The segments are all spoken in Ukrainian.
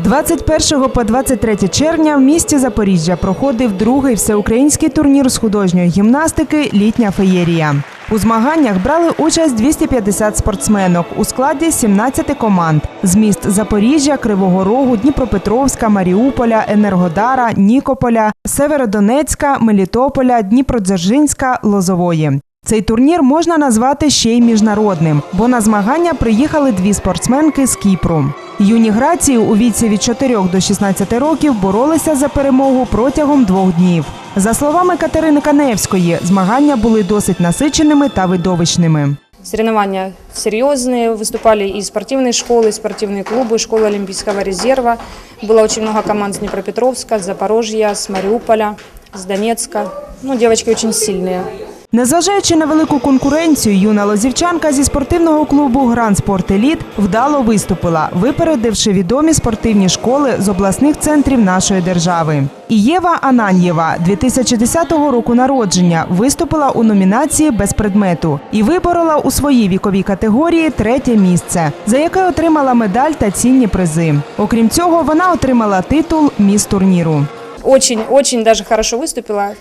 21 по 23 червня в місті Запоріжжя проходив другий всеукраїнський турнір з художньої гімнастики Літня феєрія. У змаганнях брали участь 250 спортсменок у складі 17 команд з міст Запоріжжя, Кривого Рогу, Дніпропетровська, Маріуполя, Енергодара, Нікополя, Северодонецька, Мелітополя, Дніпродзержинська, Лозової. Цей турнір можна назвати ще й міжнародним, бо на змагання приїхали дві спортсменки з Кіпру. Юні грації у віці від 4 до 16 років боролися за перемогу протягом двох днів. За словами Катерини Каневської, змагання були досить насиченими та видовищними. Соревнования серьезные, выступали и спортивные школы, и спортивные клубы, школа Олимпийского резерва. Было очень много команд с Днепропетровска, с Запорожья, с Мариуполя, с Донецка. Ну, девочки очень сильные. Незважаючи на велику конкуренцію, юна лозівчанка зі спортивного клубу Гранд Спорт Еліт вдало виступила, випередивши відомі спортивні школи з обласних центрів нашої держави. І Єва Ананьєва 2010 року народження виступила у номінації без предмету і виборола у своїй віковій категорії третє місце, за яке отримала медаль та цінні призи. Окрім цього, вона отримала титул міс турніру. Очень, очень даже хорошо выступила.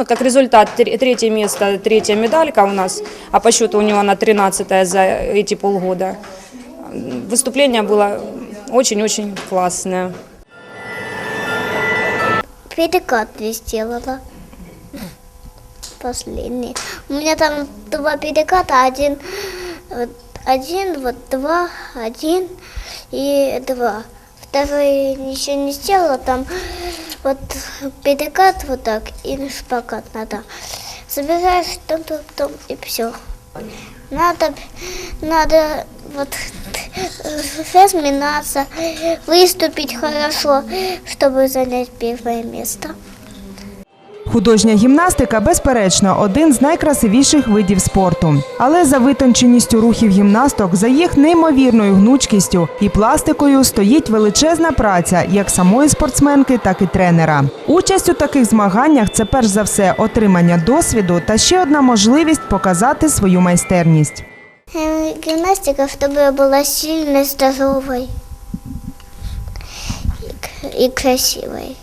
Ну, как результат, тре- третье место, третья медалька у нас, а по счету у нее она 13 за эти полгода. Выступление было очень-очень классное. Перекат сделала. Последний. У меня там два переката, один, один, вот два, один и два. Второй ничего не сделала, там вот перекат вот так и шпагат надо. Забираешь там, там, там и все. Надо, надо вот разминаться, выступить хорошо, чтобы занять первое место. Художня гімнастика, безперечно, один з найкрасивіших видів спорту. Але за витонченістю рухів гімнасток, за їх неймовірною гнучкістю і пластикою стоїть величезна праця як самої спортсменки, так і тренера. Участь у таких змаганнях це перш за все отримання досвіду та ще одна можливість показати свою майстерність. Э, Гимнастика, чтобы я была сильной, здоровой и к- и красивой.